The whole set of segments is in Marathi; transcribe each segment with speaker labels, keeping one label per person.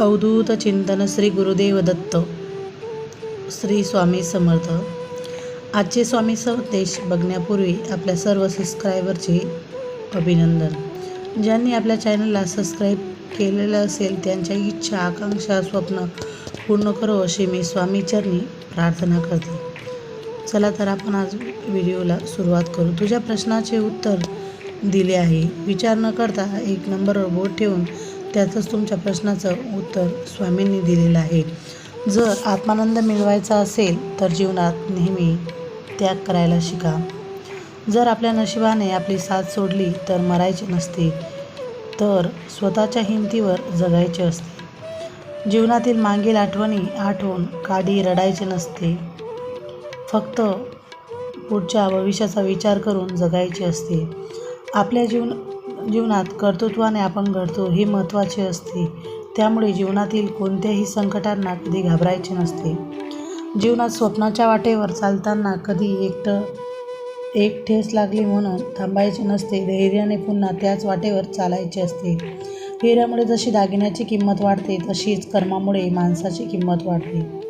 Speaker 1: अवधूत चिंतन श्री गुरुदेव दत्त श्री स्वामी समर्थ. आजचे स्वामी संदेश बघण्यापूर्वी आपल्या सर्व सबस्क्रायबरचे अभिनंदन. ज्यांनी आपल्या चॅनलला सबस्क्राईब केलेलं असेल त्यांच्या इच्छा आकांक्षा स्वप्न पूर्ण करो अशी मी स्वामीचरणी प्रार्थना करते. चला तर आपण आज व्हिडिओला सुरुवात करू. तुझ्या प्रश्नाचे उत्तर दिले आहे. विचार न करता एक नंबरवर बोट ठेवून त्याचंच तुमच्या प्रश्नाचं उत्तर स्वामींनी दिलेलं आहे. जर आत्मानंद मिळवायचा असेल तर जीवनात नेहमी त्याग करायला शिका. जर आपल्या नशिबाने आपली साथ सोडली तर मरायचे नसते तर स्वतःच्या हिमतीवर जगायचे असते. जीवनातील मागील आठवणी आठवून काडी रडायचे नसते. फक्त पुढच्या भविष्याचा विचार करून जगायचे असते. आपल्या जीवन जीवनात कर्तृत्वाने आपण घडतो हे महत्त्वाचे असते. त्यामुळे जीवनातील कोणत्याही संकटांना कधी घाबरायचे नसते. जीवनात स्वप्नाच्या वाटेवर चालताना कधी एकटं एक ठेस लागली म्हणून थांबायचे नसते. धैर्याने पुन्हा त्याच वाटेवर चालायचे असते. धैर्यामुळे जशी दागिन्याची किंमत वाढते तशीच कर्मामुळे माणसाची किंमत वाढते.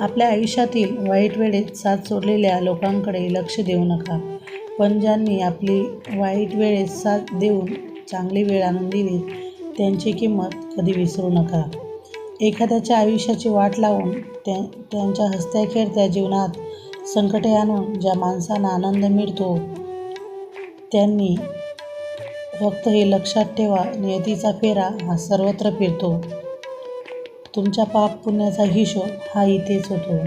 Speaker 1: आपल्या आयुष्यातील वाईट वेळेत साथ सोडलेल्या लोकांकडे लक्ष देऊ नका. पण ज्यांनी आपली वाईट वेळेस साथ देऊन चांगली वेळ आणून दिली त्यांची किंमत कधी विसरू नका. एखाद्याच्या आयुष्याची वाट लावून त्या त्यांच्या हसत्या खेळत्या जीवनात संकटे आणून ज्या माणसांना आनंद मिळतो त्यांनी फक्त हे लक्षात ठेवा नियतीचा फेरा हा सर्वत्र फिरतो. तुमच्या पाप पुण्याचा हिशोब हा इथेच होतो.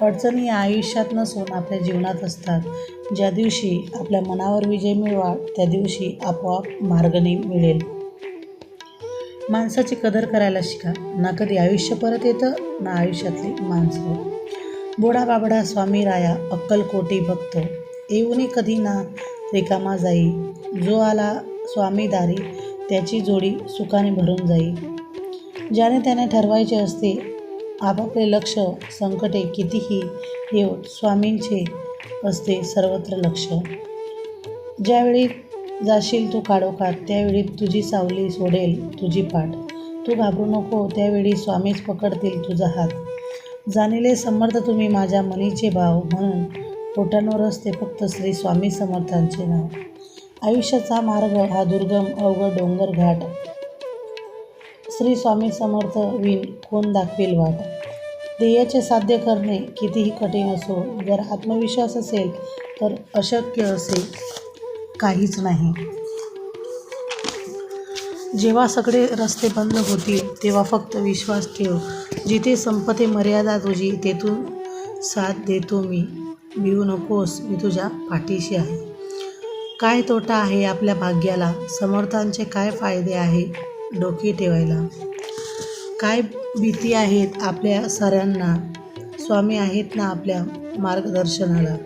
Speaker 1: अडचणी या आयुष्यात नसून आपल्या जीवनात असतात. ज्या दिवशी आपल्या मनावर विजय मिळवा त्या दिवशी आपोआप मार्गने मिळेल. माणसाची कदर करायला शिका. ना कधी आयुष्य परत येतं ना आयुष्यातली माणसं. बोडा बाबडा स्वामी राया अक्कलकोटी भक्त. येऊनी कधी ना रिकामा जाई. जो आला स्वामी दारी त्याची जोडी सुखाने भरून जाई. ज्याने त्याने ठरवायचे असते आपापले लक्ष संकटे कितीही येऊ स्वामींचे असते सर्वत्र लक्ष. ज्यावेळी जाशील तू काढोखात त्यावेळी तुझी सावली सोडेल तुझी पाठ. तू घाबरू नको त्यावेळी स्वामीच पकडतील तुझा हात. जाणिले समर्थ तुम्ही माझ्या मनीचे भाव म्हणून. पोटांवर असते फक्त श्री स्वामी समर्थांचे नाव. आयुष्याचा मार्ग हा दुर्गम अवघड डोंगर घाट. श्री स्वामी समर्थ विन कोण दाखवेल वाट? ध्येयाचे साध्य करणे कितीही कठीण असो जर आत्मविश्वास असेल तर अशक्य असे काहीच नाही. जेव्हा सगळे रस्ते बंद होतील तेव्हा फक्त विश्वास ठेव. जिथे संपते मर्यादा तुझी तेथून साथ देतो मी. भिवू नकोस मी तुझ्या पाठीशी आहे. काय तोटा आहे आपल्या भाग्याला? समर्थांचे काय फायदे आहे? डोकी ठेवायला. काय भीती आहेत आपल्या साऱ्यांना स्वामी आहेत ना आपल्या मार्गदर्शनाला.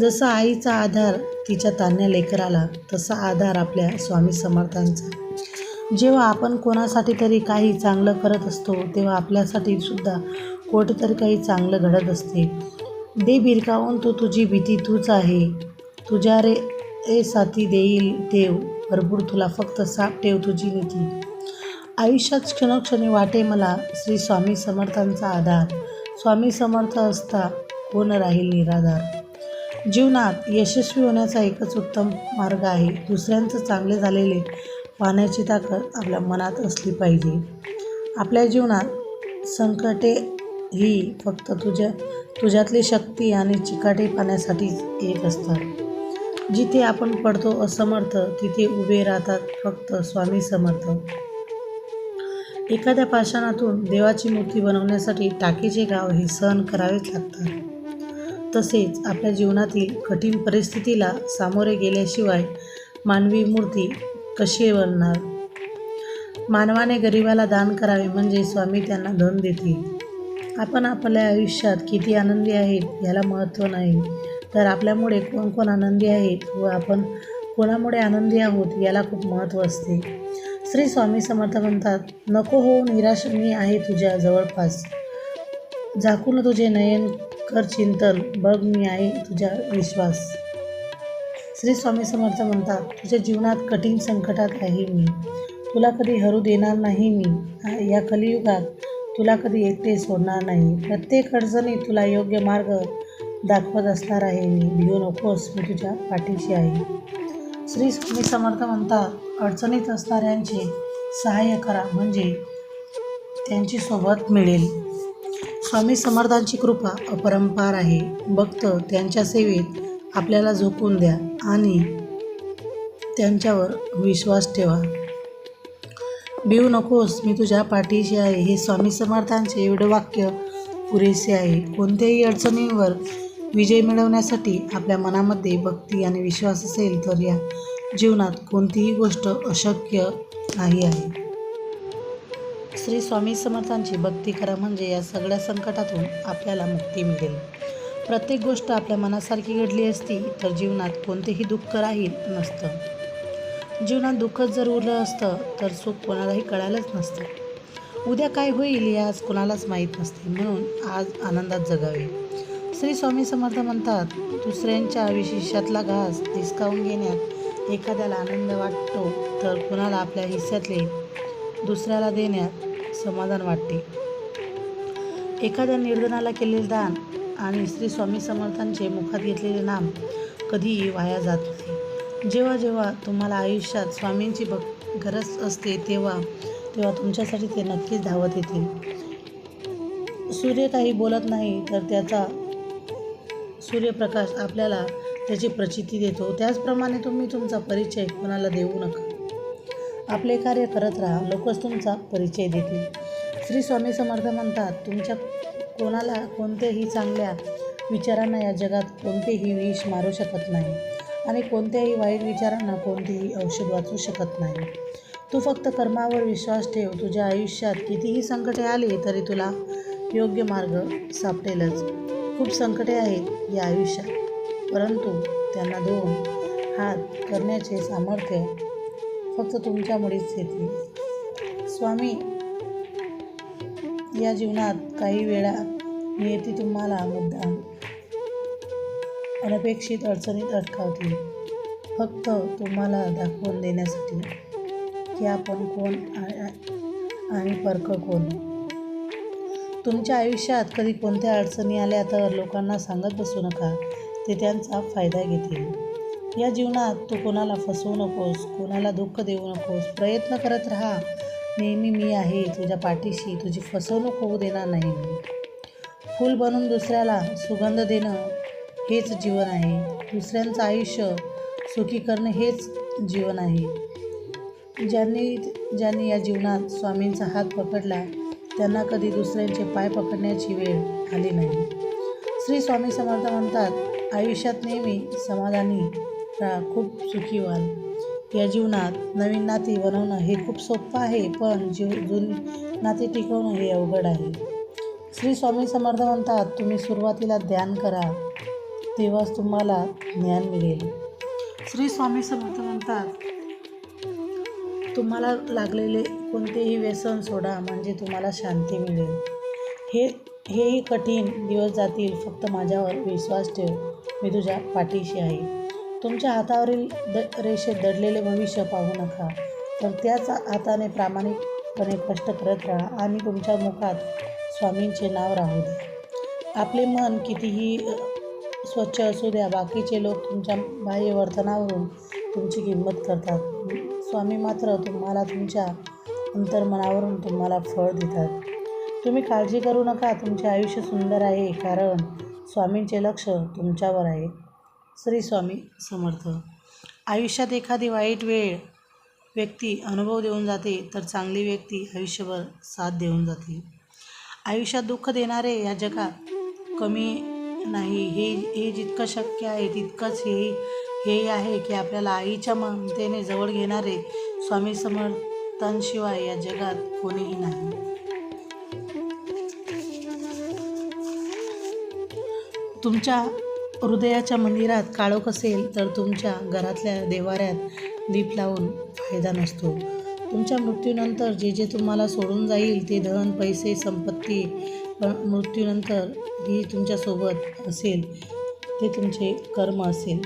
Speaker 1: जसा आईचा आधार तिच्या तान्या लेकराला तसा आधार आपल्या स्वामी समर्थांचा. जेव्हा आपण कोणासाठी तरी काही चांगलं करत असतो तेव्हा आपल्यासाठी सुद्धा कुठेतरी काही चांगलं घडत असते. दे भिरकावून तू तुझी भीती तूच आहे. तुझ्या रे ए साथी देईल देव. भरपूर तुला फक्त साप ठेव तुझी नीती आयुष्यात क्षणोक्षणी वाटे मला श्री स्वामी समर्थांचा आधार. स्वामी समर्थ असता कोण राहील निराधार? जीवनात यशस्वी होण्याचा एकच उत्तम मार्ग आहे. दुसऱ्यांचं चांगले झालेले पाहण्याची ताकद आपल्या मनात असली पाहिजे. आपल्या जीवनात संकटे ही फक्त तुझ्या तुझ्यातली शक्ती आणि चिकाटे पाहण्यासाठीच येत असतात. जिथे आपण पडतो असमर्थ तिथे उभे राहतात फक्त स्वामी समर्थ. एखाद्या पाषाणातून देवाची मूर्ती बनवण्यासाठी टाकीचे गाव हे सहन करावेच लागतात. तसेच आपल्या जीवनातील कठीण परिस्थितीला सामोरे गेल्याशिवाय मानवी मूर्ती कशी बनणार? मानवाने गरिबाला दान करावे म्हणजे स्वामी त्यांना धन देतील. आपण आपल्या आयुष्यात किती आनंदी आहेत याला महत्त्व नाही. तर आपल्यामुळे कोण कोण आनंदी आहेत व आपण कोणामुळे आनंदी आहोत याला खूप महत्त्व असते. श्री स्वामी समर्थ म्हणतात नको हो निराश मी आहे तुझ्या जवळपास. झाकून तुझे नयन कर चिंतन बघ मी आहे तुझ्या विश्वास. श्री स्वामी समर्थ म्हणतात तुझ्या जीवनात कठीण संकटात आहे मी. तुला कधी हरू देणार नाही मी. या कलियुगात तुला कधी एकटे सोडणार नाही. प्रत्येक अडचणीत तुला योग्य मार्ग दाखवत असणार आहे मी. भिऊ नकोस मी तुझ्या पाठीशी आहे. श्री स्वामी समर्थ म्हणतात अडचणीत असणाऱ्यांचे सहाय्य करा म्हणजे त्यांची सोबत मिळेल. स्वामी समर्थांची कृपा अपरंपार आहे. भक्त त्यांच्या सेवेत आपल्याला झोकून द्या आणि त्यांच्यावर विश्वास ठेवा. भिऊ नकोस मी तुझ्या पाठीशी आहे. हे स्वामी समर्थांचे एवढं वाक्य पुरेसे आहे. कोणत्याही अडचणींवर विजय मिळवण्यासाठी आपल्या मनामध्ये भक्ती आणि विश्वास असेल तर या जीवनात कोणतीही गोष्ट अशक्य नाही आहे. श्री स्वामी समर्थांची भक्ती करा म्हणजे या सगळ्या संकटातून आपल्याला मुक्ती मिळेल. प्रत्येक गोष्ट आपल्या मनासारखी घडली असती तर जीवनात कोणतेही दुःख राहील नसतं. जीवनात दुःखच जर उरलं असतं तर सुख कोणालाही कळायलाच नसतं. उद्या काय होईल हे आज कोणालाच माहीत नसते म्हणून आज आनंदात जगावे. श्री स्वामी समर्थ म्हणतात दुसऱ्यांच्या विशेषातला घास हिसकावून घेण्यात एखाद्याला आनंद वाटतो तर कुणाला आपल्या हिस्स्यातले दुसऱ्याला देण्यात समाधान वाटते. एखाद्या निर्धनाला केलेले दान आणि श्री स्वामी समर्थांचे मुखात घेतलेले नाम कधीही वाया जात नाही. जेव्हा जेव्हा तुम्हाला आयुष्यात स्वामींची भक गरज असते तेव्हा तेव्हा तुमच्यासाठी ते नक्कीच धावत येतील. सूर्य काही बोलत नाही तर त्याचा सूर्यप्रकाश आपल्याला त्याची प्रचिती देतो. त्याचप्रमाणे तुम्ही तुमचा परिचय कोणाला देऊ नका. आपले कार्य करत राहा. लोकच तुमचा परिचय देतील. श्री स्वामी समर्थ म्हणतात तुमच्या कोणाला कोणत्याही चांगल्या विचारांना या जगात कोणतेही विष मारू शकत नाही आणि कोणत्याही वाईट विचारांना कोणतेही औषध वाचू शकत नाही. तू फक्त कर्मावर विश्वास ठेव. तुझ्या आयुष्यात कितीही संकटे आली तरी तुला योग्य मार्ग सापडेलच. खूप संकटे आहेत या आयुष्यात. परंतु त्यांना दोन हात करण्याचे सामर्थ्य फक्त तुमच्यामुळेच येते. स्वामी या जीवनात काही वेळा नियती तुम्हाला मुद्दा अनपेक्षित अडचणीत अटकावतील. फक्त तुम्हाला दाखवून देण्यासाठी. की आपण कोण आ- आणि परक कोण? तुमच्या आयुष्यात कधी कोणत्या अडचणी आल्या तर लोकांना सांगत बसू नका. ते त्यांचा फायदा घेतील. या जीवनात तू कोणाला फसवू नकोस कोणाला दुःख देऊ नकोस प्रयत्न करत राहा. नेहमी मी आहे तुझ्या पाठीशी तुझी फसवणूक होऊ देणार नाही फूल बनून दुसऱ्याला सुगंध देणं हेच जीवन आहे. दुसऱ्यांचं आयुष्य सुखी करणं हेच जीवन आहे. ज्यांनी ज्यांनी या जीवनात स्वामींचा हात पकडला त्यांना कधी दुसऱ्यांचे पाय पकडण्याची वेळ आली नाही. श्री स्वामी समर्थ म्हणतात आयुष्यात नेहमी समाधानी राहा खूप सुखी व्हाल. या जीवनात नवीन नाती बनवणं हे खूप सोपं आहे पण जीव जुनी नाती टिकवणं हे अवघड आहे. श्री स्वामी समर्थ म्हणतात तुम्ही सुरुवातीला ध्यान करा तेव्हाच तुम्हाला ज्ञान मिळेल. श्री स्वामी समर्थ म्हणतात तुम्हाला लागलेले कोणतेही व्यसन सोडा म्हणजे तुम्हाला शांती मिळेल. हे हेही कठीण दिवस जातील फक्त माझ्यावर विश्वास ठेव. मी तुझ्या पाठीशी आहे. तुमच्या हातावरील द रेषेत दडलेले भविष्य पाहू नका. तर त्याच हाताने प्रामाणिकपणे कष्ट करत राहा आणि तुमच्या मुखात स्वामींचे नाव राहू द्या आपले मन कितीही स्वच्छ असू द्या बाकीचे लोक तुमच्या बाह्य वर्तनावरून तुमची किंमत करतात. स्वामी मात्र तुम्हाला तुमच्या अंतर्मनावरून तुम्हाला फळ देतात. तुम्ही काळजी करू नका तुमचे आयुष्य सुंदर आहे कारण स्वामींचे लक्ष तुमच्यावर आहे. श्री स्वामी समर्थ. आयुष्यात एखादी वाईट वेळ व्यक्ती अनुभव देऊन जाते तर चांगली व्यक्ती आयुष्यभर साथ देऊन जाते. आयुष्यात दुःख देणारे या जगात कमी नाही. हे हे जितकं शक्य आहे तितकंच हे हे आहे की आपल्याला आईच्या ममतेने जवळ घेणारे स्वामी समर्थांशिवाय या जगात कोणीही नाही. तुमच्या हृदयाच्या मंदिरात काळोख असेल तर तुमच्या घरातल्या देवाऱ्यात दीप लावून फायदा नसतो. तुमच्या मृत्यूनंतर जे जे तुम्हाला सोडून जाईल ते धन पैसे संपत्ती पण मृत्यूनंतर ही तुमच्यासोबत असेल ते तुमचे कर्म असेल.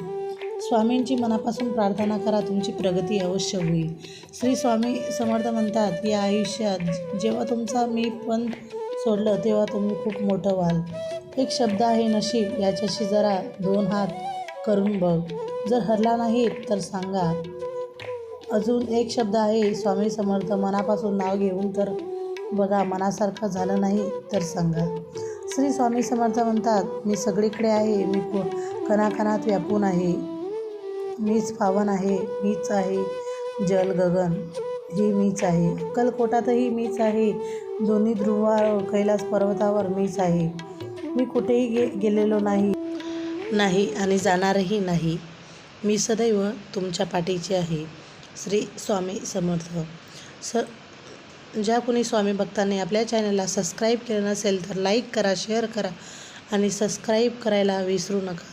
Speaker 1: स्वामींची मनापासून प्रार्थना करा तुमची प्रगती अवश्य होईल. श्री स्वामी समर्थ म्हणतात या आयुष्यात जेव्हा तुमचा मी पण सोडलं तेव्हा तुम्ही खूप मोठं व्हाल. एक शब्द आहे नशीब याच्याशी जरा दोन हात करून बघ. जर हरला नाही तर सांगा. अजून एक शब्द आहे स्वामी समर्थ मनापासून नाव घेऊन तर बघा मनासारखं झालं नाही तर सांगा. श्री स्वामी समर्थ म्हणतात मी सगळीकडे आहे मी को कणाकणात व्यापून आहे. मीच पावन आहे मीच आहे जल गगन ही मीच आहे. अक्कलकोटातही मीच आहे दोन्ही ध्रुवा कैलास पर्वतावर मीच आहे. मी कुठेही गे गेलेलो नाही. नाही आणि जाणारही नाही. मी सदैव तुमच्या पाठीची आहे. श्री स्वामी समर्थ. स ज्या कोणी स्वामी भक्तांनी आपल्या चॅनलला सबस्क्राईब केलं नसेल तर लाईक करा शेअर करा आणि सबस्क्राईब करायला विसरू नका.